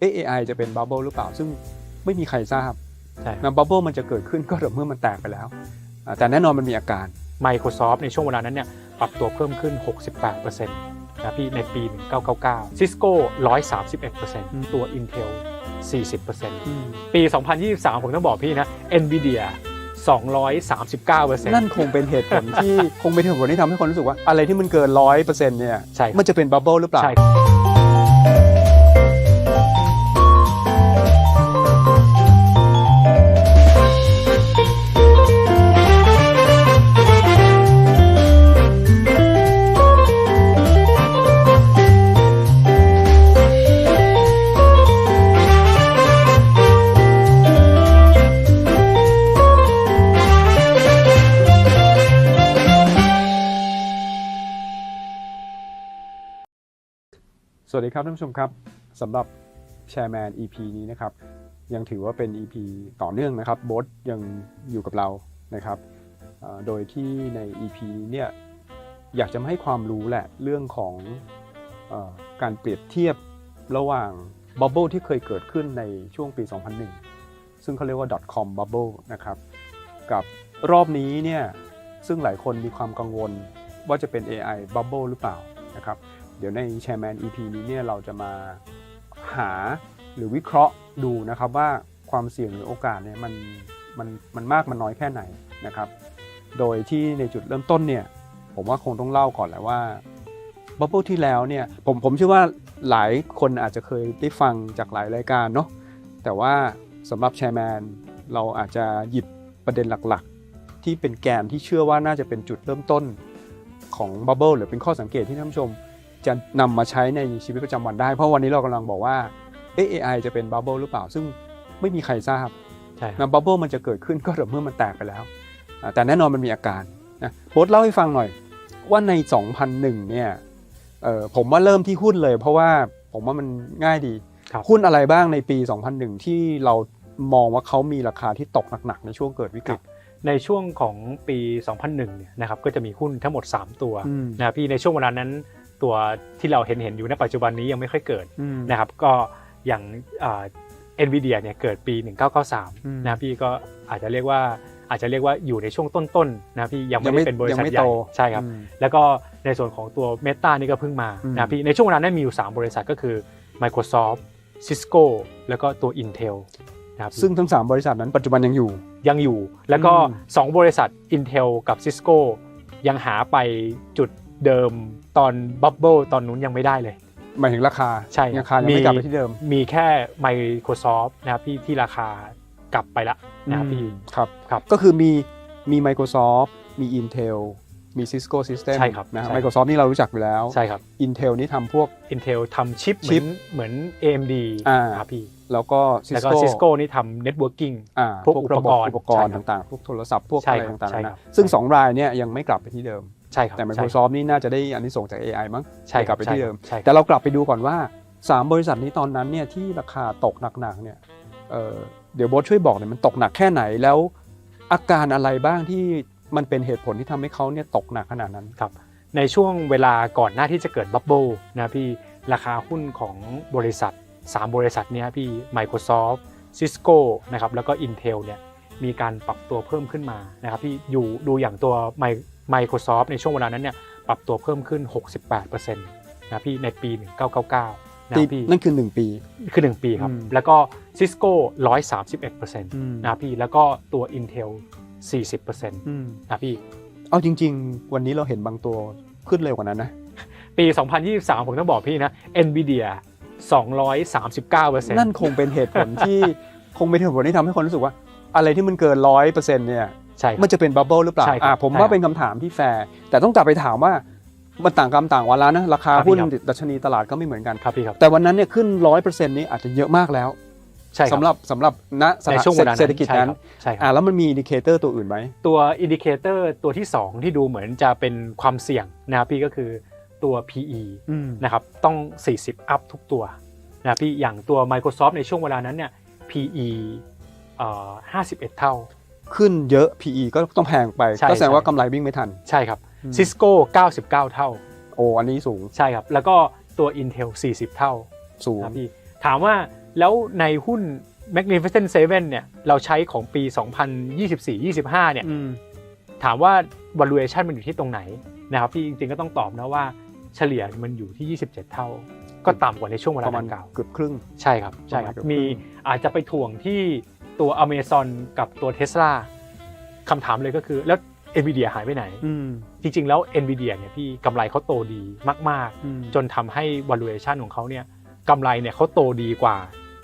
เอ๊ะ AI จะเป็นบับเบิลหรือเปล่า ซึ่งไม่มีใครทราบใช่นะบับเบิลมันจะเกิดขึ้นก็ต่อเมื่อมันแตกไปแล้วอ่าแต่แน่นอนมันมีอาการ Microsoft ในช่วงเวลานั้นเนี่ยปรับตัวเพิ่มขึ้น 68%นะพี่ในปี 1999 Cisco 131%ตัว Intel 40%ปี 2023 ผมต้องบอกพี่นะ Nvidia 239%นั่นคงเป็นเหตุผลที่ คงเป็นเหตุผลที่ทำให้คนรู้สึกว่า อะไรที่มันเกินร้อยเปอร์เซ็นต์เนี่ยใช่ครับมันจะเป็นบับเบิลหรือเปล่า วัสดีครับท่านผู้ชมครับสำหรับแชร์แมน EP นี้นะครับยังถือว่าเป็น EP ต่อเนื่องนะครับโบทยังอยู่กับเรานะครับโดยที่ใน EP นี้เนี่ยอยากจะมาให้ความรู้แหละเรื่องของอการเปรียบเทียบระหว่างบับเบิลที่เคยเกิดขึ้นในช่วงปี 2001 ซึ่งเขาเรียกว่า .com bubble นะครับกับรอบนี้เนี่ยซึ่งหลายคนมีความกังวลว่าจะเป็น AI bubble หรือเปล่านะครับ เดี๋ยวใน Chairman EP นี้เนี่ยเราจะมาหาหรือวิเคราะห์ดูนะครับว่าความเสี่ยงหรือโอกาสเนี่ยมันมันมันมากมันน้อยแค่ไหนนะครับ โดยที่ในจุดเริ่มต้นเนี่ยผมว่าคงต้องเล่าก่อนแหละว่าบับเบิลที่แล้วเนี่ยผมผมเชื่อว่าหลายคนอาจจะเคยได้ฟังจากหลายรายการเนาะแต่ว่าสำหรับ Chairman เราอาจจะหยิบประเด็นหลักๆ ที่เป็นแกนที่เชื่อว่าน่าจะเป็นจุดเริ่มต้นของบับเบิลหรือเป็นข้อสังเกตที่ท่านผู้ชม จะนำมาใช้ในชีวิตประจำวันได้ เพราะวันนี้เรากำลังบอกว่าเอ๊ะ AI จะเป็นบับเบิลหรือเปล่า ซึ่งไม่มีใครทราบใช่ครับนะบับเบิลมันจะเกิดขึ้นก็ต่อเมื่อมันแตกไปแล้วอ่าแต่แน่นอนมันมีอาการนะโบทเล่าให้ฟังหน่อย ว่าใน 2001 เนี่ยเอ่อผมว่าเริ่มที่หุ้นเลย เพราะว่าผมว่ามันง่ายดีครับหุ้นอะไรบ้างในปี 2001 ที่เรามองว่าเขามีราคาที่ตกหนักๆในช่วงเกิดวิกฤตในช่วงของปี 2001 เนี่ยนะครับก็จะมีหุ้นทั้งหมด 3 ตัวอืมนะครับพี่ในช่วงเวลานั้น ตัวที่เราเห็นเห็นอยู่ในปัจจุบันนี้ยังไม่ค่อยเกิดอืมนะครับ ก็อย่างเอ็นวีเดียเนี่ยเกิดปีอืม1993 นะครับพี่ก็อาจจะเรียกว่าอาจจะเรียกว่าอยู่ในช่วงต้นๆนะพี่ยังยัไม่งไม่ได้เป็นบริยังษัทไม่ใหญ่โตใช่ครับอืมแล้วก็ในส่วนของตัว Meta นี่ก็เพิ่งมาอืมนะพี่ในช่วงเวลานั้นมีอยู่ 3 บริษัทก็คือ Microsoft Cisco แล้วก็ตัว Intel นะครับซึ่งทั้ง 3 บริษัทนั้นปัจจุบันยังอยู่ยังอยู่ แล้วก็อืม2บริษัท Intel กับ Cisco ยังหาไปจุด เดิมตอนบับเบิลตอนนู้นยังไม่ได้เลย หมายถึงราคาใช่ราคายังไม่กลับไปที่เดิม มีแค่ Microsoft นะครับที่ที่ราคากลับไปละนะครับพี่ครับครับก็คือมีมี Microsoft มี Intel มี Cisco System ใช่ครับนะฮะใช่ครับ Microsoft นี่เรารู้จักอยู่แล้วใช่ครับ Intel นี่ทำพวก Intel ทำชิปเหชิมือปนเหมือน AMD อ่าครับพี่แล้วก็แล้วก็ Cisco Cisco นี่ทำ Networking อ่าพวกอุปกรณ์อุปกรณ์ใช่ครับต่างๆ พวกโทรศัพท์พวกใช่อะไรครับต่างใช่ๆครับนะซึ่ง 2 รายเนี่ยยังไม่กลับไปที่เดิม ใช่ครับแต่ใช่ Microsoft นี่น่าจะได้อันนี้ส่งส์จาก AI มั้งใช่คกรัลับบไปที่เดิมใช่ครับแต่เรากลับไปดูก่อนว่า 3 บริษัทนี้ตอนนั้นเนี่ยที่ราคาตกหนักๆเนี่ยเอ่อเดี๋ยวโบทช่วยบอกหน่อยมันตกหนักแค่ไหนแล้ว อาการอะไรบ้างที่มันเป็นเหตุผลที่ทำให้เขาเนี่ยตกหนักขนาดนั้นครับในช่วงเวลาก่อนหน้าที่จะเกิดบับเบิลนะพี่ราคาหุ้นของบริษัท 3 บริษัทเนี้ยพี่ Microsoft Cisco นะครับแล้วก็ Intel เนี่ยมีการปรับตัวเพิ่มขึ้นมานะครับพี่อยู่ดูอย่างตัว Mi- Microsoft ในช่วงเวลานั้นเนี่ยปรับตัวเพิ่มขึ้น 68%นะพี่ในปี 1999นะปีพี่นั่นคือ 1 ปีคือ 1 ปีครับอืมแล้วก็ Cisco 131%นะพี่แล้วก็ตัว Intel 40%นะพี่ เอาจริง ๆ วันนี้เราเห็นบางตัวขึ้นเร็วกว่านั้นนะ ปี 2023 ผมต้องบอกพี่นะ NVIDIA 239%นั่นคงเป็นเหตุผลที่ คงเป็นเหตุผลที่ทำให้คนรู้สึกว่า อะไรที่มันเกินร้อยเปอร์เซ็นต์เนี่ย ใช่ครับมันจะเป็นบับเบิลหรือเปล่าใช่ครับอ่าผมใช่ว่าครับเป็นคำถามที่แฟร์แต่ต้องกลับไปถามว่ามันต่างกรรมต่างวาระนะราคาครับหุ้นพี่ครับ ดัชนีตลาดก็ไม่เหมือนกัน ครับพี่ครับแต่วันนั้นเนี่ยขึ้นร้อยเปอร์เซ็นต์นี้อาจจะเยอะมากแล้วใช่คสำหรับสำหรับณสในถานช่วงเวลานั้นเศรษฐกิจนั้นใช่คอ่ารับแล้วมันมีอินดิเคเตอร์ตัวอื่นไหม ตัวอินดิเคเตอร์ตัวที่ 2 ที่ดูเหมือนจะเป็นความเสี่ยงนะครับพี่ก็คือตัว PE นะครับต้อง 40 อัพทุกตัวนะพี่อย่างตัว Microsoft ในช่วงเวลานั้นเนี่ย PE เอ่อ51 เท่า ขึ้นเยอะ PE ก็ต้องแพงไป ใช่ก็แสดงใช่ ว่ากำไรวิ่งไม่ทัน ใช่ครับอืม Cisco 99 เท่า โอ้อันนี้สูงใช่ครับ แล้วก็ตัว Intel 40 เท่าสูงนะพี่ถามว่าแล้วในหุ้น Magnificent Seven เนี่ยเราใช้ของปี 2024-25 เนี่ย อืม ถามว่า valuation มันอยู่ที่ตรงไหนนะครับพี่จริงๆก็ต้องตอบนะว่าเฉลี่ยมันอยู่ที่ 27 เท่า ก็ต่ำกว่าในช่วงเวปลาระมาณดังกล่าวเกือบครึ่ง ใช่ครับใช่ครับประมาณเกือบมีครึ่งอาจจะไปถ่วงที่ ตัว Amazon กับตัว Tesla คำถามเลยก็คือแล้ว Nvidia หายไปไหนอืมจริงๆ แล้ว Nvidia เนี่ยพี่กำไรเขาโตดีมากอืมๆจนทำให้ valuation ของเขาเนี่ยกำไรเนี่ยเขาโตดีกว่า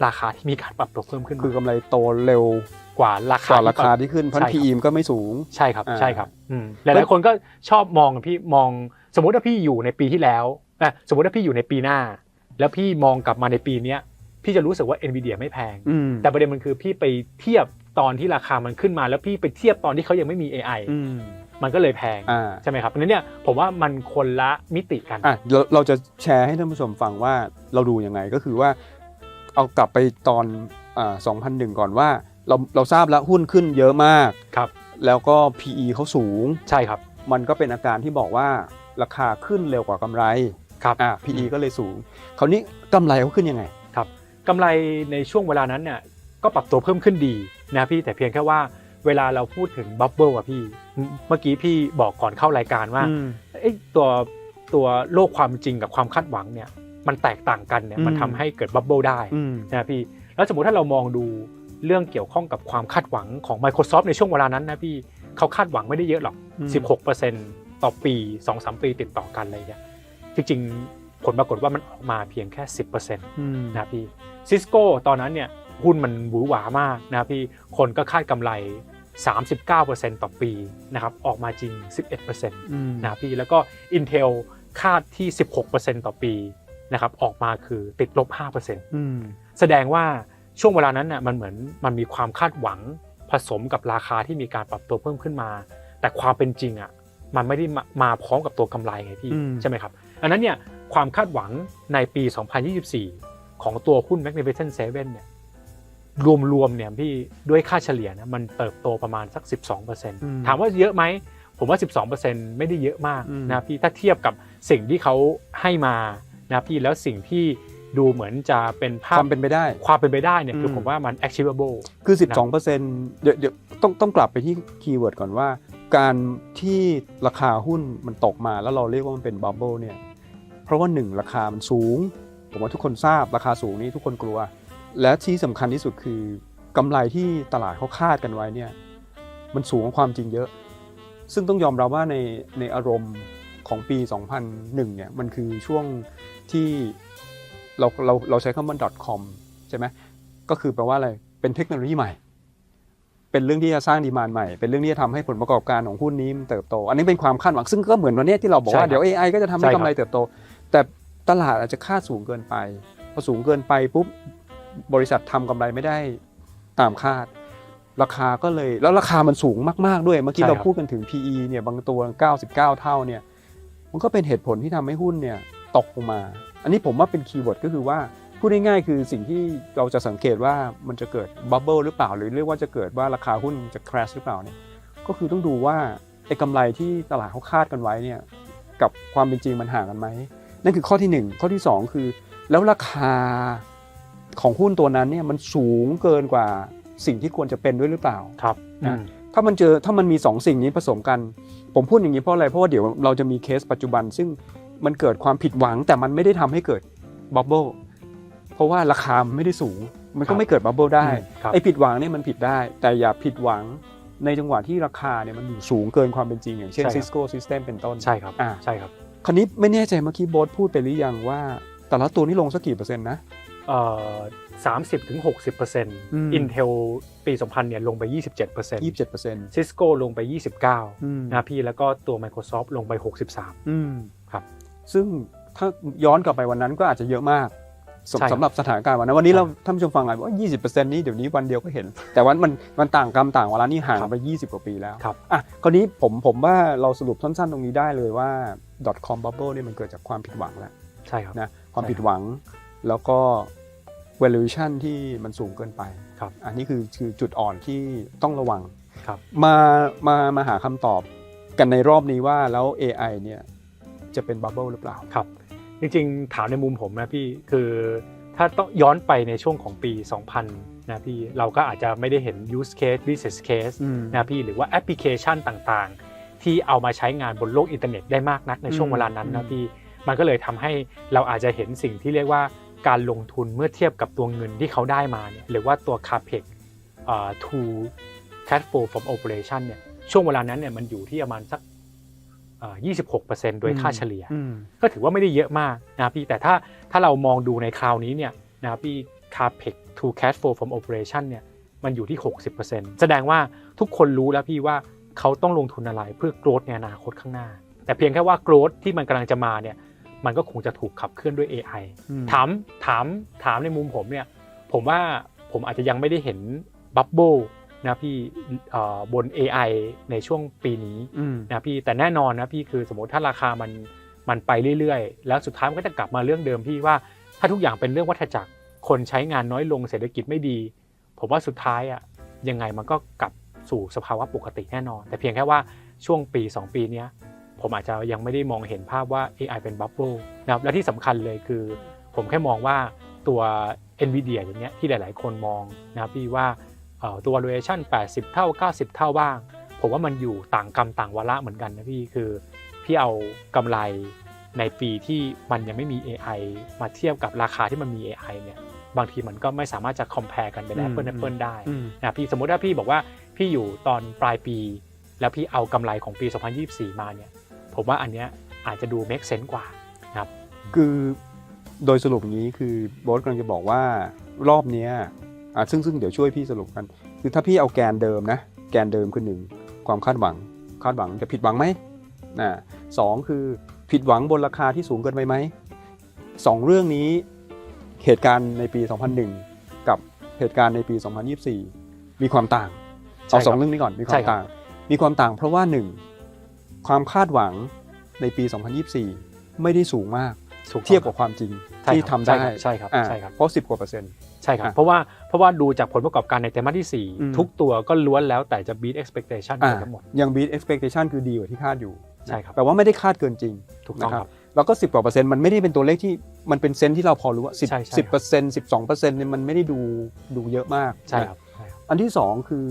ราคาที่มีการปรับตัวเพิ่มขึ้น คือกำมาไรโตเร็วกว่าราคากว่าราที่ปคารับที่ขึ้นเพราะใช่ครับ PE มนก็ไม่สูง ใช่ครับอ่าใช่ครับอืมหลายๆคนก็ชอบมองอะพี่มองสมมติว่าพี่อยู่ในปีที่แล้วอะสมมติว่าพี่อยู่ในปีหน้า แล้วพี่มองกลับมาในปีเนี้ย พี่จะรู้สึกว่า Nvidia ไม่แพงอืมแต่ประเด็นมันคือพี่ไปเทียบตอนที่ราคามันขึ้นมา แล้วพี่ไปเทียบตอนที่เขายังไม่มี AI อืมมันก็เลยแพงอ่าใช่ไหมครับอันนี้เนี่ยผมว่ามันคนละมิติกันอะเราเราจะแชร์ให้ท่านผู้ชมฟังว่าเราดูยังไงก็คือว่า เอากลับไปตอนอ่า2001ก่อนว่าเราเราทราบแล้วหุ้นขึ้นเยอะมากครับ แล้วก็ PE เขาสูงใช่ครับ มันก็เป็นอาการที่บอกว่าราคาขึ้นเร็วกว่ากำไรครับอะ PE ก็เลยสูง คราวนี้กำไรเขาขึ้นยังไงครับ กำไรในช่วงเวลานั้นเนี่ยก็ปรับตัวเพิ่มขึ้นดีนะพี่แต่เพียงแค่ว่าเวลาเราพูดถึงบับเบิลอะพี่เมเมื่อกี้พี่บอกก่อนเข้ารายการว่าอืมเอ้ยตัวตัวโลกความจริงกับความคาดหวังเนี่ยมันแตกต่างกันเนี่ยอืมมันทำให้เกิดบับเบิลได้อืมนะพี่แล้วสมมติถ้าเรามองดูเรื่องเกี่ยวข้องกับความคาดหวังของ Microsoft ในช่วงเวลานั้นนะพี่เขาคาดหวังไม่ได้เยอะหรอกอืม16%ต่อปี 2-3 ปีติดต่อกันอะไรอย่างเงี้ยจริงๆ ผลปรากฏว่ามันออกมาเพียงแค่ 10%อืมนะพี่ซิสโก้ตอนนั้นเนี่ยหุ้นมันหวือหวามากนะพี่คนก็คาดกำไร 39%ต่อปีนะครับออกมาจริง 11%อืมนะพี่แล้วก็ Intel คาดที่ 16%ต่อปีนะครับออกมาคือติดลบ5%อืมแสดงว่าช่วงเวลานั้นน่ะมันเหมือนมันมีความคาดหวังผสมกับราคาที่มีการปรับตัวเพิ่มขึ้นมา แต่ความเป็นจริงอะมันไม่ได้มามาพร้อมกับตัวกำไรไงพี่อืมใช่ไหมครับอันนั้นเนี่ย ความคาดหวังในปี 2024 ของตัวหุ้น Magnificent Seven เนี่ยรวมๆเนี่ยพี่ด้วยค่าเฉลี่ยนะมันเติบโตประมาณสัก 12%ถามว่าเยอะไหม ผมว่า 12%ไม่ได้เยอะมากอืมนะพี่ถ้าเทียบกับสิ่งที่เขาให้มานะพี่แล้วสิ่งที่ดูเหมือนจะเป็นภาคพวามเป็นไปได้ ความเป็นไปได้เนี่ยคืออมผมว่ามัน achievable คือนะ12เปอร์เซ็นต์เดี๋ยวเดี๋ยวต้องต้องกลับไปที่คีย์เวิร์ดก่อนว่า การที่ราคาหุ้นมันตกมาแล้วเราเรียกว่ามันเป็นบับเบิลเนี่ย เพราะว่าหนึ่งราคามันสูง ผมว่าทุกคนทราบราคาสูงนี้ทุกคนกลัว และที่สำคัญที่สุดคือกำไรที่ตลาดเขาคาดกันไว้เนี่ยมันสูงกว่าความจริงเยอะ ซึ่งต้องยอมรับว่าในในอารมณ์ของปี 2001เนี่ยมันคือช่วงที่เราเราเราใช้คำว่า .com ใช่ไหมก็คือแปลว่าอะไรเป็นเทคโนโลยีใหม่ เป็นเรื่องที่จะสร้างดีมานใหม่ เป็นเรื่องที่จะทำให้ผลประกอบการของหุ้นนี้มันเติบโต อันนี้เป็นความคาดหวังซึ่งก็เหมือนวันเนี้ยที่เราบอกใช่ครัว่าบเดี๋ยว AI ก็จะทำให้ใช่ครับกำไรเติบโต แต่ตลาดอาจจะคาดสูงเกินไปพอสูงเกินไปปุ๊บบริษัททำกำไรไม่ได้ตามคาด ราคาก็เลยแล้วราคามันสูงมาก ๆด้วยเมื่อกี้ใช่ครัเราบพูดกันถึง PE เนี่ยบางตัว 99 เท่าเนี่ยมันก็เป็นเหตุผลที่ทำให้หุ้นเนี่ยตกลงมา อันนี้ผมว่าเป็นคีย์เวิร์ดก็คือว่าพูดง่ายๆคือสิ่งที่เราจะสังเกตว่ามันจะเกิดบับเบิลหรือเปล่า หรือเรียกว่าจะเกิดว่าราคาหุ้นจะ crash หรือเปล่าเนี่ยก็คือต้องดูว่าไอ้กำไรที่ตลาดเขาคาดกันไว้เนี่ยกับความเป็นจริงมันห่างกันไหม นั่นคือข้อที่หนึ่งข้อที่สองคือ แล้วราคาของหุ้นตัวนั้นเนี่ยมันสูงเกินกว่าสิ่งที่ควรจะเป็นด้วยหรือเปล่าครับนะอืมถ้ามันเจอถ้ามันมีสองสิ่งนี้ผสมกัน ผมพูดอย่างนี้เพราะอะไรเพราะว่าเดี๋ยวเราจะมีเคสปัจจุบัน ซึ่งมันเกิดความผิดหวัง แต่มันไม่ได้ทำให้เกิดบับเบิลเพราะว่าราคามันไม่ได้สูง มันครัก็บไม่เกิดบับเบิลได้ครับไอ้ผิดหวังเนี่ยมันผิดได้ แต่อย่าผิดหวังในจังหวะที่ราคาเนี่ยมันอยู่สูงเกินความเป็นจริงอย่างเช่นใช่ครับ Cisco System เป็นต้นใช่ครับอ่าใช่ครับ คราวนี้ไม่แน่ใจเมื่อกี้โบ๊ทพูดไปหรือยังว่า แต่ละตัวนี่ลงสักกี่เปอร์เซ็นต์นะเอ่อสามสิบถึงหกสิบเปอร์เซ็นต์อืมอินเทลปี2000เนี่ยลงไป27เปอร์เซ็นต์ยี่สิบเจ็ดเปอร์เซ็นต์ซิสโก้ลงไป29อืมนะพี่แล้วก็ตัว Microsoft ลงไป63อืมครับ ซึ่งถ้าย้อนกลับไปวันนั้นก็อาจจะเยอะมาก สำใช่ครับสำหรับสถานการณ์วันนั้นวันนี้ใช่เราท่านผู้ชมฟังอาจจะว่า 20%นี้เดี๋ยวนี้วันเดียวก็เห็น แต่ว่ามันมันต่างกรรมต่างเวลานี่ห่างครับไป 20 กว่าปีแล้วครับอะคราวนี้ผมผมว่าเราสรุปสั้นๆ ตรงนี้ได้เลยว่า .com bubble เนี่ยมันเกิดจากความผิดหวังแหละใช่ครับนะความใช่ครับผิดหวังแล้วก็ valuation ที่มันสูงเกินไปครับอันนี้คือคือจุดอ่อนที่ต้องระวังครับมามามาหาคำตอบกันในรอบนี้ว่าแล้ว AI เนี่ยจะเป็นบับเบิลหรือเปล่าครับ จริงๆ ถามในมุมผมนะพี่คือถ้าต้องย้อนไปในช่วงของปี 2000 นะพี่เราก็อาจจะไม่ได้เห็น use case business case อืมนะพี่หรือว่าแอปพลิเคชันต่างๆ ที่เอามาใช้งานบนโลกอินเทอร์เน็ตได้มากนักในช่วงอืมเวลานั้นอืนะมพี่มันก็เลยทำให้เราอาจจะเห็นสิ่งที่เรียกว่าการลงทุนเมื่อเทียบกับตัวเงินที่เขาได้มาเนี่ยหรือว่าตัว capex เอ่อ to cash flow from operation เนี่ยช่วงเวลานั้นเนี่ยมันอยู่ที่ประมาณสักเอ่อ 26%โดยค่าเฉลี่ยอืมก็ถือว่าไม่ได้เยอะมากนะครับพี่แต่ถ้าถ้าเรามองดูในคราวนี้เนี่ยนะครับพี่ capex to cash flow from operation เนี่ยมันอยู่ที่ 60%แสดงว่าทุกคนรู้แล้วพี่ว่าเขาต้องลงทุนอะไรเพื่อ growth ในอนาคตข้างหน้า แต่เพียงแค่ว่า growth ที่มันกำลังจะมาเนี่ยมันก็คงจะถูกขับเคลื่อนด้วย AI อืมถามถามถามในมุมผมเนี่ยผมว่าผมอาจจะยังไม่ได้เห็นบับเบิล นะพี่เอ่อบน AI ในช่วงปีนี้อืมนะพี่แต่แน่นอนนะพี่คือสมมติถ้าราคามันมันไปเรื่อยๆ แล้วสุดท้ายมันก็จะกลับมาเรื่องเดิมพี่ว่าถ้าทุกอย่างเป็นเรื่องวัฏจักรคนใช้งานน้อยลงเศรษฐกิจไม่ดี ผมว่าสุดท้ายอะยังไงมันก็กลับสู่สภาวะปกติแน่นอน แต่เพียงแค่ว่าช่วงปี 2 ปีเนี้ยผมอาจจะยังไม่ได้มองเห็นภาพว่า AI เป็นบับเบิลนะครับและที่สำคัญเลยคือ ผมแค่มองว่าตัว NVIDIA อย่างเงี้ยที่หลาย ๆ คนมองนะครับพี่ว่าเอ่อ ตัว valuation 80 เท่า 90 เท่าบ้าง ผมว่ามันอยู่ต่างกรรมต่างวาระเหมือนกันนะพี่คือพี่เอากำไรในปีที่มันยังไม่มี AI มาเทียบกับราคาที่มันมี AI เนี่ยบางทีมันก็ไม่สามารถจะ compare กันเป็นอืม Apple Apple ได้อืมนะพี่สมมติถ้าพี่บอกว่าพี่อยู่ตอนปลายปี แล้วพี่เอากำไรของปี 2024 มาเนี่ยผมว่าอันเนี้ยอาจจะดู make sense กว่านะครับคือโดยสรุปอย่างนี้คือโบสกำลังจะบอกว่ารอบเนี้ย อะซึ่งซึ่งเดี๋ยวช่วยพี่สรุปกัน คือถ้าพี่เอาแกนเดิมนะ แกนเดิมคือหนึ่งความคาดหวัง คาดหวังจะผิดหวังไหมนะสองคือผิดหวังบนราคาที่สูงเกินไปไหมสองเรื่องนี้เหตุการณ์ในปี 2001 กับเหตุการณ์ในปี 2024 มีความต่างใช่เอาครับสองเรื่องนี้ก่อนมีคใช่วามครับต่าง มีความต่างเพราะว่าหนึ่งความคาดหวังในปี 2024 ไม่ได้สูงมากถูกต้องเทียบกับความจริงใช่ที่ครับทำได้ใช่ครับอ่าใช่ครับเพราะ10กว่าเปอร์เซ็นต์ ใช่ครับอะเพราะว่าเพราะว่าดูจากผลประกอบการในไตรมาสที่อืม4ทุกตัวก็ล้วนแล้วแต่จะ beat expectation อ่ากันทั้งหมดยัง beat expectation คือดีกว่าที่คาดอยู่ใช่ครับแปลว่าไม่ได้คาดเกินจริงถูกต้องนะครับแล้วก็10กว่าเปอร์เซ็นต์มันไม่ได้เป็นตัวเลขที่มันเป็นเซนส์ที่เราพอรู้ว่าใช่ใช่10 10เปอร์เซ็นต์12เปอร์เซ็นต์เนี่ยมันไม่ได้ดูดูเยอะมากใช่นะครับใช่ครับอันที่2คือ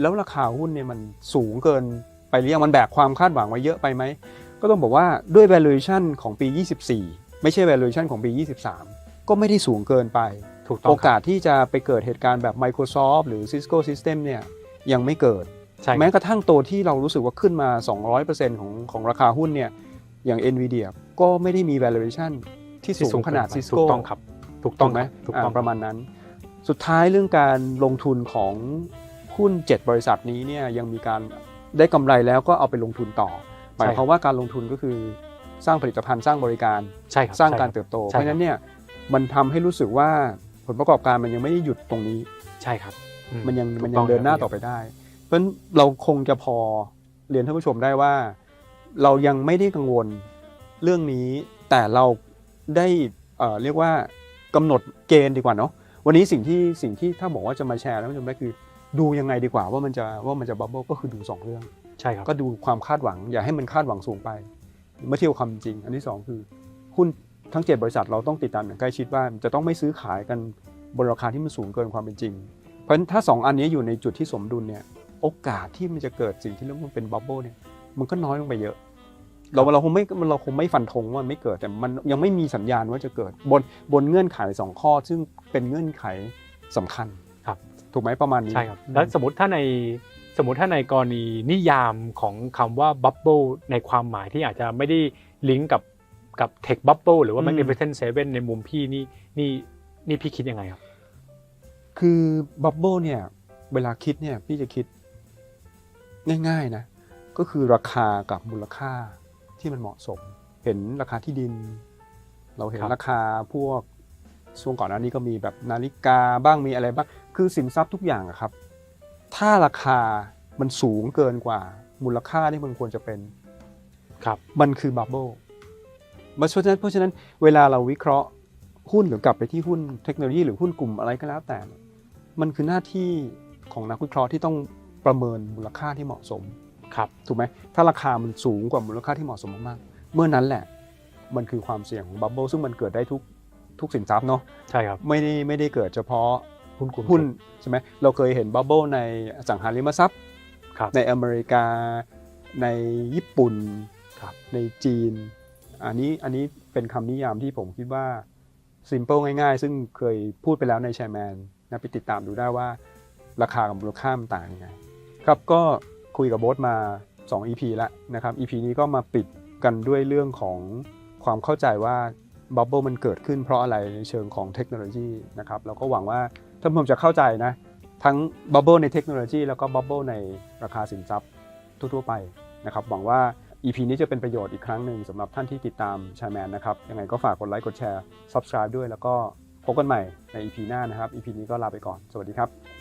แล้วราคาหุ้นเนี่ยมันสูงเกินไปหรือยังมันแบกความคาดหวังไว้เยอะไปไหมก็ต้องบอกว่าด้วย valuation ของปี 24 ไม่ใช่ valuation ของปี 23 ก็ไม่ได้สูงเกินไป ถูกต้องโอครับกาสที่จะไปเกิดเหตุการณ์แบบ Microsoft หรือ Cisco System เนี่ยยังไม่เกิด ใช่ครับแม้กระทั่งตัวที่เรารู้สึกว่าขึ้นมา 200%ของของราคาหุ้นเนี่ยอย่าง NVIDIA ก็ไม่ได้มี valuation ที่สูงขนาดเกิไป Cisco ถูกต้องครับ ถูกต้องถูกไหมครับถูกอ่าต้องประมาณนั้น สุดท้ายเรื่องการลงทุนของหุ้น 7 บริษัทนี้เนี่ยยังมีการได้กำไรแล้วก็เอาไปลงทุนต่อ หมายความว่าการลงทุนก็คือสร้างผลิตภัณฑ์สร้างบริการ ใช่ครับสร้างใช่คการบเติบโตใช่เพราะฉะนั้นเนี่ยมันทำให้รู้สึกว่า ผลประกอบการมันยังไม่ได้หยุดตรงนี้ ใช่ครับอืมันยังถูกมันต้ยังเดินหน้าครับต่อไปได้ เพราะฉะนั้นเราคงจะพอเรียนท่านผู้ชมได้ว่า เรายังไม่ได้กังวลเรื่องนี้ แต่เราได้เอ่อเรียกว่ากำหนดเกณฑ์ดีกว่าเนาะวันนี้สิ่งที่สิ่งที่ถ้าบอกว่าจะมาแชร์ท่านผู้ชมได้คือ ดูยังไงดีกว่าว่ามันจะว่ามันจะบับเบิลก็คือดูสองเรื่องใช่ครับก็ดูความคาดหวัง อย่าให้มันคาดหวังสูงไป เมื่อเทียบกับความจริง อันที่สองคือหุ้น ทั้ง 7 บริษัทเราต้องติดตามอย่างใกล้ชิดว่าจะต้องไม่ซื้อขายกันบนราคาที่มันสูงเกินความเป็นจริง เพราะฉะนั้นถ้า 2 อันนี้อยู่ในจุดที่สมดุลเนี่ยโอกาสที่มันจะเกิดสิ่งที่เรียกว่าเป็นบับเบิลเนี่ยมันก็น้อยลงไปเยอะ เราเราคงไม่เราคงไม่ฟันธงว่ามันไม่เกิดแต่มันยังไม่มีสัญญาณว่าจะเกิดบนบนเงื่อนไขสองข้อ ซึ่งเป็นเงื่อนไขสำคัญครับ ถูกไหมประมาณนี้ใช่ครับแล้วสมมติถ้าในสมมติถ้าในกรณีนิยามของคำว่าบับเบิลในความหมายที่อาจจะไม่ได้ลิงก์กับ กับเทคบับเบิลหรือว่าอืม Magnificent Seven ในมุมพี่นี่นี่นี่พี่คิดยังไงครับ คือบับเบิลเนี่ยเวลาคิดเนี่ยพี่จะคิดง่ายๆนะ ก็คือราคากับมูลค่าที่มันเหมาะสม เห็นราคาที่ดิน เราเห็นครับราคาพวกช่วงก่อนหน้านี้ก็มีแบบนาฬิกาบ้างมีอะไรบ้าง คือสินทรัพย์ทุกอย่างอะครับ ถ้าราคามันสูงเกินกว่ามูลค่าที่มันควรจะเป็น ครับ มันคือบับเบิล เพราะฉะนั้นเพราะฉะนั้นเวลาเราวิเคราะห์หุ้นหรือกลับไปที่หุ้นเทคโนโลยีหรือหุ้นกลุ่มอะไรก็แล้วแต่เนี่ยมันคือหน้าที่ของนักวิเคราะห์ที่ต้องประเมินมูลค่าที่เหมาะสมครับถูกไหมถ้าราคามันสูงกว่ามูลค่าที่เหมาะสมมากๆเมื่อนั้นแหละ มันคือความเสี่ยงของบับเบิลซึ่งมันเกิดได้ทุกทุกสินทรัพย์เนาะใช่ครับไม่ได้ไม่ได้เกิดเฉพาะหุ้นกลุ่มหุ้นใช่ไหมเราเคยเห็นบับเบิลในอสังหาริมทรัพย์ครับในอเมริกา ในญี่ปุ่นครับในจีน อันนี้อันนี้เป็นคำนิยามที่ผมคิดว่า simple ง่าย ๆ ซึ่งเคยพูดไปแล้วในแชร์แมนนะไปติดตามดูได้ว่าราคากับมูลค่ามันต่างยังไงครับก็คุยกับโบ๊ทมา 2 EP แล้วนะครับ EP นี้ก็มาปิดกันด้วยเรื่องของความเข้าใจว่าบับเบิลมันเกิดขึ้นเพราะอะไรในเชิงของเทคโนโลยีนะครับแล้วก็หวังว่าท่านผู้ชมจะเข้าใจนะทั้งบับเบิลในเทคโนโลยีแล้วก็บับเบิลในราคาสินทรัพย์ทั่วๆไปนะครับหวังว่า EP นี้จะเป็นประโยชน์อีกครั้งหนึ่งสำหรับท่านที่ติดตามชาแมนนะครับ ยังไงก็ฝากกดไลค์กดแชร์ Subscribe ด้วย แล้วก็พบกันใหม่ใน EP หน้านะครับ EP นี้ก็ลาไปก่อน สวัสดีครับ